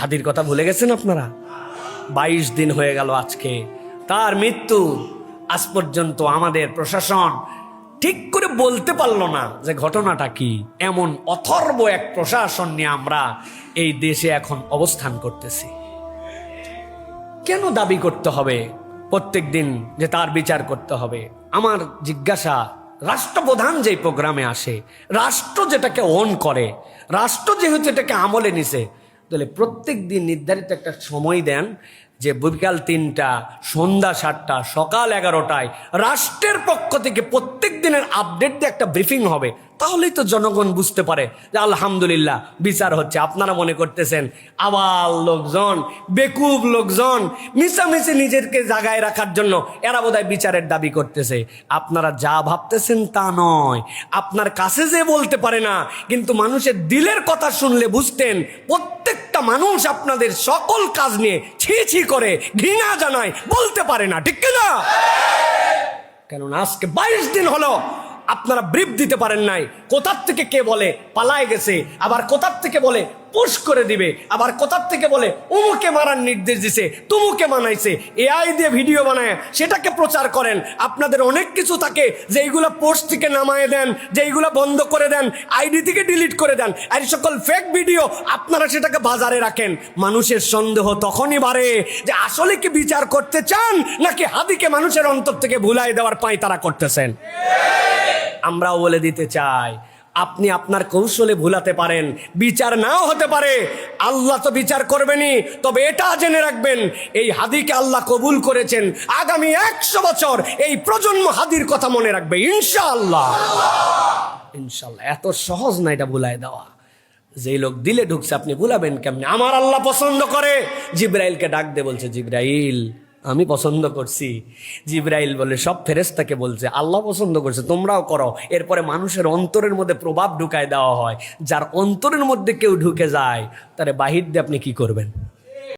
হাদির কথা ভুলে গেছেন আপনারা? বাইশ দিন হয়ে গেল আজকে। তার মৃত্যু আজ পর্যন্ত আমাদের প্রশাসন ঠিক করে বলতে পারল না যে ঘটনাটা কি। এমন অথর্ব এক প্রশাসন নিয়ে আমরা এই দেশে এখন অবস্থান করতেছি। কেন দাবি করতে হবে? প্রত্যেক দিন যে তার বিচার করতে হবে। আমার জিজ্ঞাসা, রাষ্ট্রপ্রধান যেই প্রোগ্রামে আসে, রাষ্ট্র যেটাকে অন করে, রাষ্ট্র যেহেতু এটাকে আমলে নিছে তাহলে প্রত্যেক দিন নির্ধারিত একটা সময় দেন যে বিকাল তিনটা, সন্ধ্যা সাতটা, সকাল এগারোটায় রাষ্ট্রের পক্ষ থেকে প্রত্যেক দিনের আপডেট দিয়ে একটা ব্রিফিং হবে। তাহলেই তো জনগণ বুঝতে পারে যে আলহামদুলিল্লাহ বিচার হচ্ছে। আপনারা মনে করতেছেন আবার লোকজন, বেকুব লোকজন, মিশামিশি নিজেকে জাগায় রাখার জন্য এরা বোধহয় বিচারের দাবি করতেছে। আপনারা যা ভাবতেছেন তা নয়। আপনার কাছে যে বলতে পারে না, কিন্তু মানুষের দিলের কথা শুনলে বুঝতেন, প্রত্যেকটা মানুষ আপনাদের সকল কাজ নিয়ে ছি ছি করে, ঘৃণা জানায়, বলতে পারে না, ঠিক না কেননা আজকে বাইশ দিন হলো আপনারা ব্রিফ দিতে পারেন নাই। কোথার থেকে কে বলে? পালায় গেছে। আবার কোথার থেকে বলে? পুশ করে দিবে। আবার কোথার থেকে বলে? উমুকে মারার নির্দেশ দিছে, তুমুকে মানাইছে। এআই দিয়ে ভিডিও বানায়, সেটাকে প্রচার করেন। আপনাদের অনেক কিছু থাকে যে এইগুলো পোস্ট থেকে নামায় দেন যে এইগুলো বন্ধ করে দেন, আইডি থেকে ডিলিট করে দেন। আর সকল ফেক ভিডিও আপনারা সেটাকে বাজারে রাখেন। মানুষের সন্দেহ তখনই বাড়ে যে আসলে কি বিচার করতে চান, নাকি হাদিকে মানুষের অন্তর থেকে ভুলাই দেওয়ার পাই তারা করতেছেন। আমরাও বলে দিতে চাই। আপনি আপনার কৌশলে ভুলাতে পারেন, বিচার নাও হতে পারে। আল্লাহ তো বিচার করবেনই, তবে এটা জেনে রাখবেন, এই হাদিকে আল্লাহ কবুল করেছেন আগামী একশো বছর, এই প্রজন্ম হাদির কথা মনে রাখবে, ইনশাআল্লাহ। ইনশাল্লাহ এত সহজ না এটা ভুলাই দেওয়া। যেই লোক দিলে ঢুকছে, আপনি ভুলাবেন কেমনে? আমার আল্লাহ পছন্দ করে, জিব্রাইলকে ডাক দে বলছে, জিব্রাইল আমি পছন্দ করছি। জিব্রাইল বলে, সব ফেরেস্তাকে বলছে, আল্লাহ পছন্দ করছে, তোমরাও করো। এরপরে মানুষের অন্তরের মধ্যে প্রভাব ঢুকায় দেওয়া হয়। যার অন্তরের মধ্যে কেউ ঢুকে যায়, তারে বাহির দিয়ে আপনি কি করবেন?